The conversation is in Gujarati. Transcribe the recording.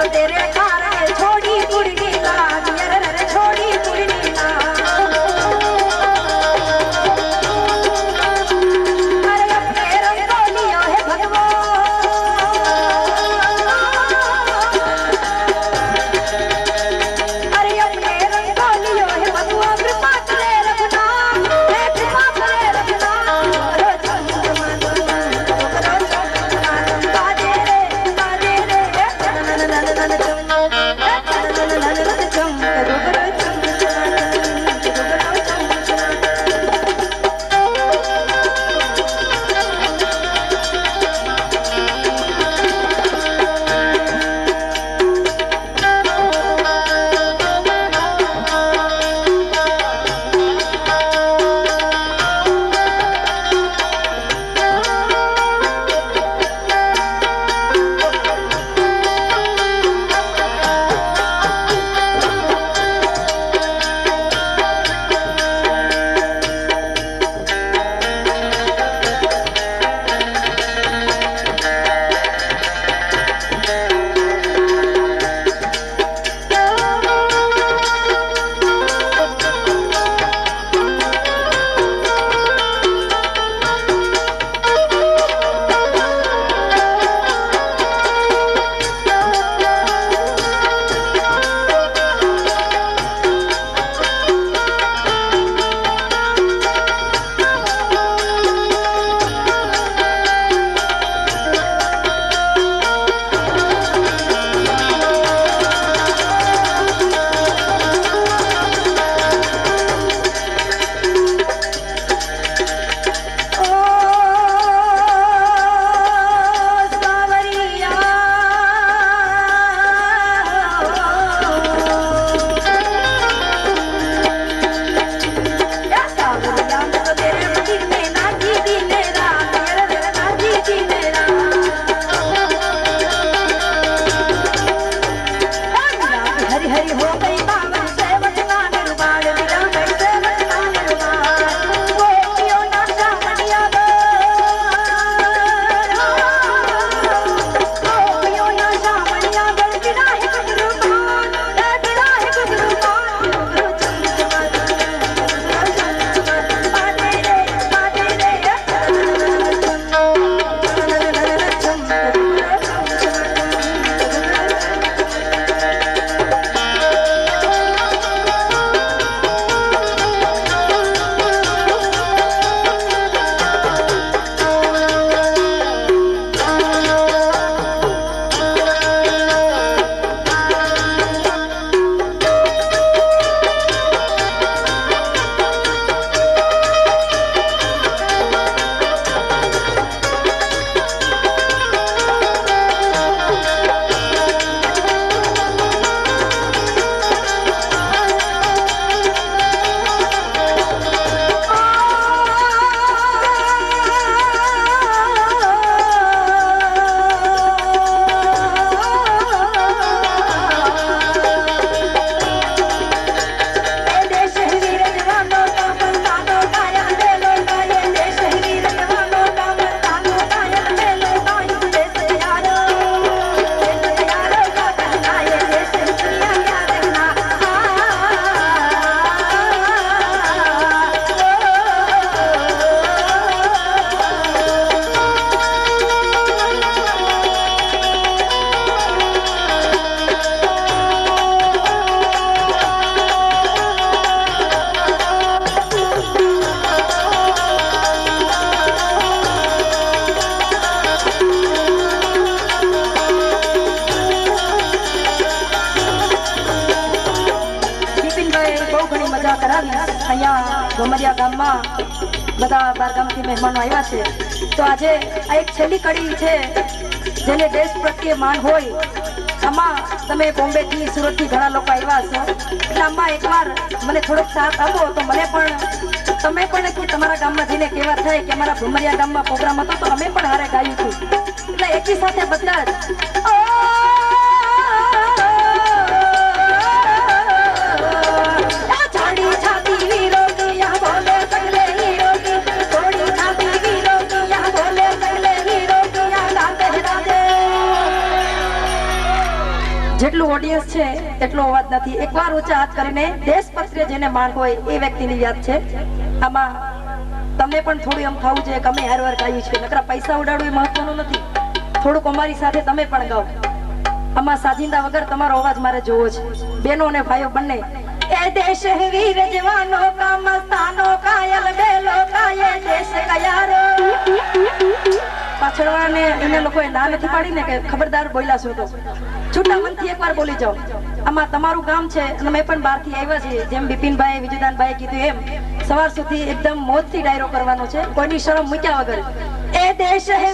ਰੱਬ ਤੇਰੇ 我被飞 અહીંયા ગામમાં બધા બાર ગામથી મહેમાનો આવ્યા છે. તો આજે આ એક છેલ્લી કડી છે જેને દેશ પ્રત્યે માન હોય. આમાં તમે બોમ્બેથી, સુરતથી ઘણા લોકો આવ્યા છો એટલે આમાં એકવાર મને થોડોક સાથ આપો તો મને પણ, તમે પણ કે તમારા ગામમાં જઈને કેવા થાય કે અમારા ભુમરિયા ગામમાં પ્રોગ્રામ હતો તો અમે પણ હારે ગાયું હતું. એટલે એકી સાથે બધા જ જેટલું ઓડિયન્સ છે એટલો અવાજ નથી. એકવાર ઊંચા હાથ કરીને દેશપત્રે જેને માણ હોય એ વ્યક્તિની યાદ છે. આમાં તમને પણ થોડું એમ થવું જોઈએ કે અમે હાર વાર ગાયું છે નકરા પૈસા ઉડાડવું એ મહત્વનું નથી. થોડુંક અમારી સાથે તમે પણ ગાઓ. આમાં સાજિંદા વગર તમારો અવાજ મારે જોવો છે. બેનો અને ભાઈઓ બંને, એ દેશ વીર જવાનો કા મસ્તાનો કાયલ બેલો કાયે દેશ કયારો. પાછળવાળાને એને લોકોએ ના નથી પાડી કે ખબરદાર બોલ્યા છો તો. એકવાર બોલી જાઓ. આમાં તમારું ગામ છે અને મેં પણ બહારથી આવ્યા છીએ. જેમ બિપિનભાઈ વિજયદાનભાઈ કીધું એમ, સવાર સુધી એકદમ મોજથી ડાયરો કરવાનો છે. કોઈની શરમ મૂક્યા વગર. એ દેશ હે